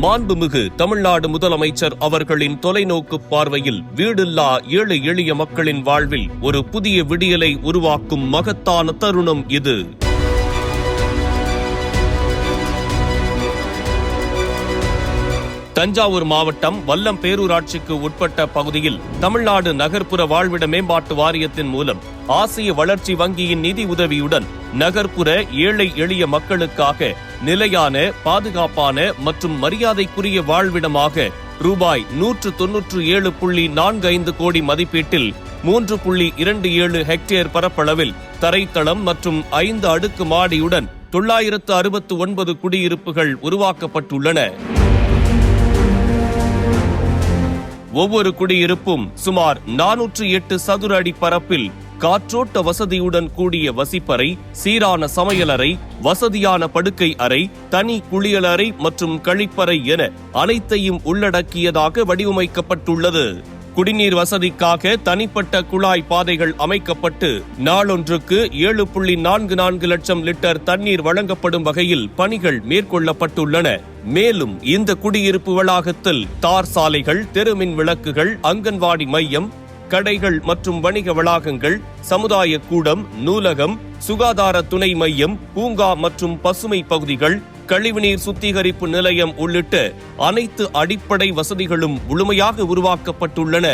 மாண்புமிகு தமிழ்நாடு முதலமைச்சர் அவர்களின் தொலைநோக்கு பார்வையில் வீடில்லா ஏழை எளிய மக்களின் வாழ்வில் ஒரு புதிய விடியலை உருவாக்கும் மகத்தான தருணம் இது. தஞ்சாவூர் மாவட்டம் வல்லம் பேரூராட்சிக்கு உட்பட்ட பகுதியில் தமிழ்நாடு நகர்ப்புற வாழ்விட மேம்பாட்டு வாரியத்தின் மூலம் ஆசிய வளர்ச்சி வங்கியின் நிதி உதவியுடன் நகர்ப்புற ஏழை எளிய மக்களுக்காக நிலையான பாதுகாப்பான மற்றும் மரியாதைக்குரிய வாழ்விடமாக ரூபாய் நூற்று தொன்னூற்று ஏழு புள்ளி நான்கு ஐந்து கோடி மதிப்பீட்டில் மூன்று புள்ளி இரண்டு ஏழு ஹெக்டேர் பரப்பளவில் தரைத்தளம் மற்றும் ஐந்து அடுக்கு மாடியுடன் தொள்ளாயிரத்து அறுபத்து ஒன்பது குடியிருப்புகள் உருவாக்கப்பட்டுள்ளன. ஒவ்வொரு குடியிருப்பும் சுமார் நானூற்று எட்டு சதுர அடி பரப்பில் காற்றோட்ட வசதியுடன் கூடிய வசிப்பறை சீரான சமையலறை வசதியான படுக்கை அறை தனி குளியலறை மற்றும் கழிப்பறை என அனைத்தையும் உள்ளடக்கியதாக வடிவமைக்கப்பட்டுள்ளது. குடிநீர் வசதிக்காக தனிப்பட்ட குழாய் பாதைகள் அமைக்கப்பட்டு நாளொன்றுக்கு ஏழு புள்ளி நான்கு நான்கு லட்சம் லிட்டர் தண்ணீர் வழங்கப்படும் வகையில் பணிகள் மேற்கொள்ளப்பட்டுள்ளன. மேலும் இந்த குடியிருப்பு வளாகத்தில் தார் சாலைகள் தெருமின் விளக்குகள் அங்கன்வாடி மையம் கடைகள் மற்றும் வணிக வளாகங்கள் சமுதாய கூடம் நூலகம் சுகாதார துணை மையம் பூங்கா மற்றும் பசுமை பகுதிகள் கழிவுநீர் சுத்திகரிப்பு நிலையம் உள்ளிட்ட அனைத்து அடிப்படை வசதிகளும் முழுமையாக உருவாக்கப்பட்டுள்ளன.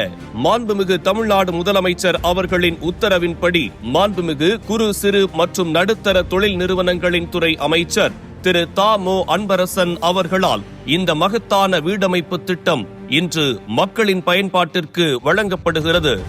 மாண்புமிகு தமிழ்நாடு முதலமைச்சர் அவர்களின் உத்தரவின்படி மாண்புமிகு குறு சிறு மற்றும் நடுத்தர தொழில் நிறுவனங்களின் துறை அமைச்சர் திரு தா மோ அன்பரசன் அவர்களால் இந்த மகத்தான வீடமைப்பு திட்டம் இன்று மக்களின் பயன்பாட்டிற்கு வழங்கப்படுகிறது.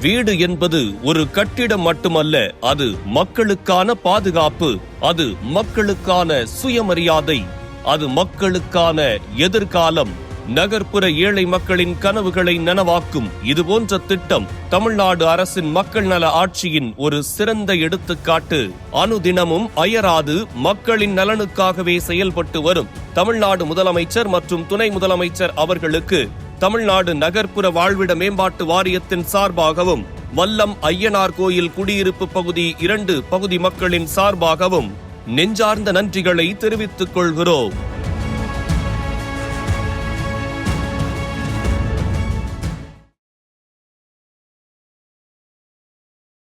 வீடு என்பது ஒரு கட்டிடம் மட்டுமல்ல அது மக்களுக்கான பாதுகாப்பு அது மக்களுக்கான சுயமரியாதை அது மக்களுக்கான எதிர்காலம். நகர்ப்புற ஏழை மக்களின் கனவுகளை நனவாக்கும் இதுபோன்ற திட்டம் தமிழ்நாடு அரசின் மக்கள் நல ஆட்சியின் ஒரு சிறந்த எடுத்துக்காட்டு. அனுதினமும் அயராது மக்களின் நலனுக்காகவே செயல்பட்டு வரும் தமிழ்நாடு முதலமைச்சர் மற்றும் துணை முதலமைச்சர் அவர்களுக்கு தமிழ்நாடு நகர்ப்புற வாழ்விட மேம்பாட்டு வாரியத்தின் சார்பாகவும் வல்லம் ஐயனார் கோயில் குடியிருப்பு பகுதி இரண்டு பகுதி மக்களின் சார்பாகவும் நெஞ்சார்ந்த நன்றிகளை தெரிவித்துக் கொள்கிறோம்.